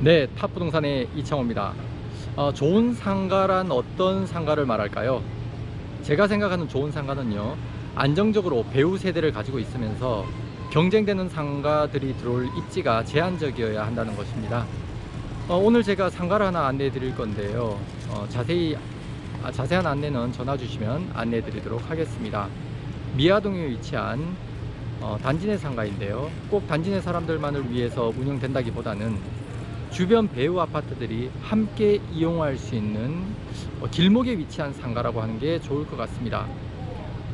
네, 탑부동산의 이창호입니다. 어, 좋은 상가란 어떤 상가를 말할까요? 제가 생각하는 좋은 상가는요, 안정적으로 배우 세대를 가지고 있으면서 경쟁되는 상가들이 들어올 입지가 제한적이어야 한다는 것입니다. 어, 오늘 제가 상가를 하나 안내해 드릴 건데요. 어, 자세히, 아, 자세한 안내는 전화 주시면 안내해 드리도록 하겠습니다. 미아동에 위치한 어, 단지 내 상가인데요. 꼭 단지 내 사람들만을 위해서 운영된다기보다는 주변 배우 아파트들이 함께 이용할 수 있는 어, 길목에 위치한 상가라고 하는 게 좋을 것 같습니다.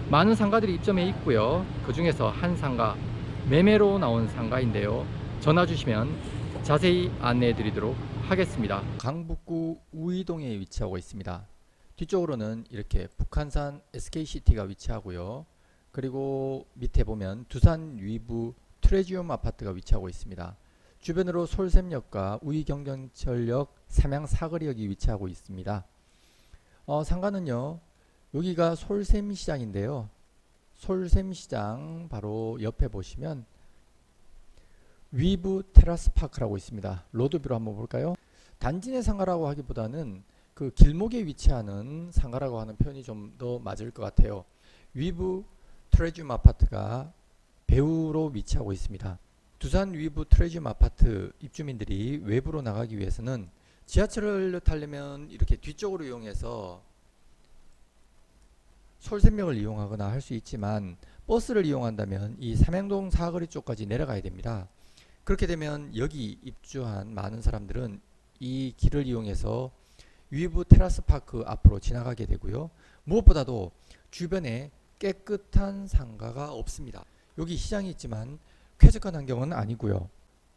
많은 상가들이 입점해 있고요. 그 중에서 한 상가 매매로 나온 상가인데요. 전화 주시면 자세히 안내해 드리도록 하겠습니다. 강북구 우이동에 위치하고 있습니다. 뒤쪽으로는 이렇게 북한산 SKCT가 위치하고요. 그리고 밑에 보면 두산 위브 트레지움 아파트가 위치하고 있습니다. 주변으로 솔샘역과 우이경전철역, 삼양 사거리역이 위치하고 있습니다. 어, 상가는요. 여기가 솔샘시장인데요. 솔샘시장 바로 옆에 보시면 위브 테라스 파크라고 있습니다. 로드뷰로 한번 볼까요? 단지 내 상가라고 하기보다는 그 길목에 위치하는 상가라고 하는 표현이 좀 더 맞을 것 같아요. 위브 트레지움 아파트가 배후로 위치하고 있습니다. 두산 위브 트레지움 아파트 입주민들이 외부로 나가기 위해서는 지하철을 타려면 이렇게 뒤쪽으로 이용해서 솔샘역을 이용하거나 할 수 있지만 버스를 이용한다면 이 삼양동 사거리 쪽까지 내려가야 됩니다. 그렇게 되면 여기 입주한 많은 사람들은 이 길을 이용해서 위브 테라스 파크 앞으로 지나가게 되고요. 무엇보다도 주변에 깨끗한 상가가 없습니다. 여기 시장이 있지만 쾌적한 환경은 아니고요.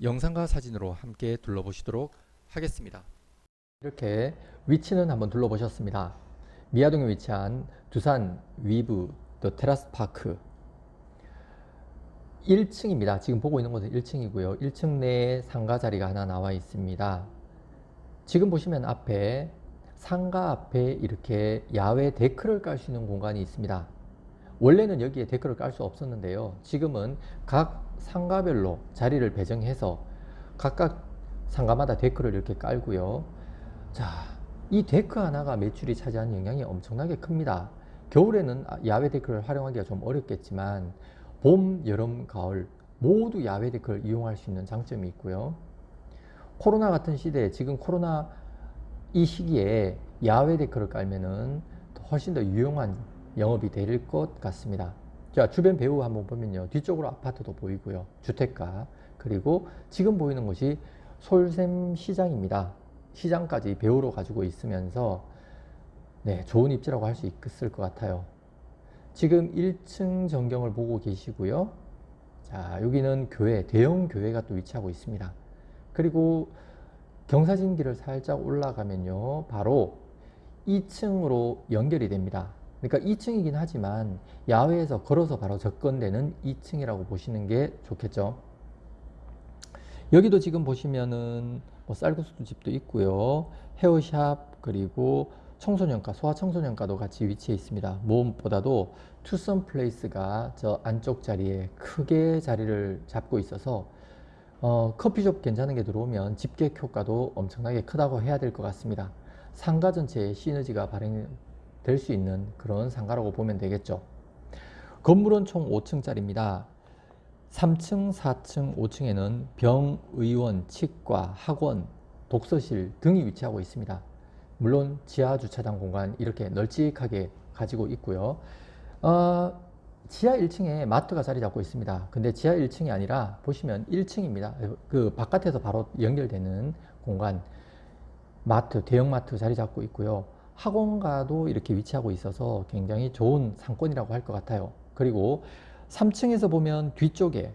영상과 사진으로 함께 둘러보시도록 하겠습니다. 이렇게 위치는 한번 둘러보셨습니다. 미아동에 위치한 두산 위브 더 테라스 파크 1층입니다. 지금 보고 있는 곳은 1층이고요. 1층 내에 상가 자리가 하나 나와 있습니다. 지금 보시면 앞에 상가 앞에 이렇게 야외 데크를 깔 수 있는 공간이 있습니다. 원래는 여기에 데크를 깔수 없었는데요. 지금은 각 상가별로 자리를 배정해서 각각 상가마다 데크를 이렇게 깔고요. 자, 이 데크 하나가 매출이 차지하는 영향이 엄청나게 큽니다. 겨울에는 야외 데크를 활용하기가 좀 어렵겠지만 봄, 여름, 가을 모두 야외 데크를 이용할 수 있는 장점이 있고요. 코로나 같은 시대에 지금 코로나 이 시기에 야외 데크를 깔면은 훨씬 더 유용한 영업이 될 것 같습니다. 자, 주변 배우 한번 보면요. 뒤쪽으로 아파트도 보이고요. 주택가. 그리고 지금 보이는 곳이 솔샘 시장입니다. 시장까지 배우로 가지고 있으면서 네, 좋은 입지라고 할 수 있을 것 같아요. 지금 1층 전경을 보고 계시고요. 자, 여기는 교회, 대형 교회가 또 위치하고 있습니다. 그리고 경사진길을 살짝 올라가면요. 바로 2층으로 연결이 됩니다. 그러니까 2층이긴 하지만 야외에서 걸어서 바로 접근되는 2층이라고 보시는 게 좋겠죠. 여기도 지금 보시면은 뭐 쌀국수 집도 있고요. 헤어샵 그리고 청소년과 소아 청소년과도 같이 위치해 있습니다. 무엇보다도 투썸 플레이스가 저 안쪽 자리에 크게 자리를 잡고 있어서 어, 커피숍 괜찮은 게 들어오면 집객 효과도 엄청나게 크다고 해야 될 것 같습니다. 상가 전체에 시너지가 발행 될 수 있는 그런 상가라고 보면 되겠죠. 건물은 총 5층짜리입니다. 3층, 4층, 5층에는 병, 의원, 치과, 학원, 독서실 등이 위치하고 있습니다. 물론 지하 주차장 공간 이렇게 널찍하게 가지고 있고요. 어, 지하 1층에 마트가 자리 잡고 있습니다. 근데 지하 1층이 아니라 보시면 1층입니다. 그 바깥에서 바로 연결되는 공간 마트, 대형 마트 자리 잡고 있고요. 학원가도 이렇게 위치하고 있어서 굉장히 좋은 상권이라고 할 것 같아요. 그리고 3층에서 보면 뒤쪽에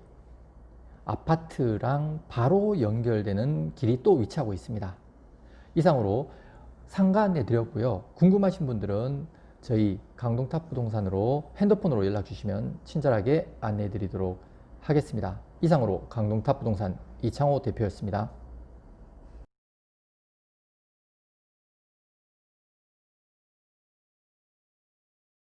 아파트랑 바로 연결되는 길이 또 위치하고 있습니다. 이상으로 상가 안내 드렸고요. 궁금하신 분들은 저희 강동탑 부동산으로 핸드폰으로 연락 주시면 친절하게 안내해 드리도록 하겠습니다. 이상으로 강동탑 부동산 이창호 대표였습니다.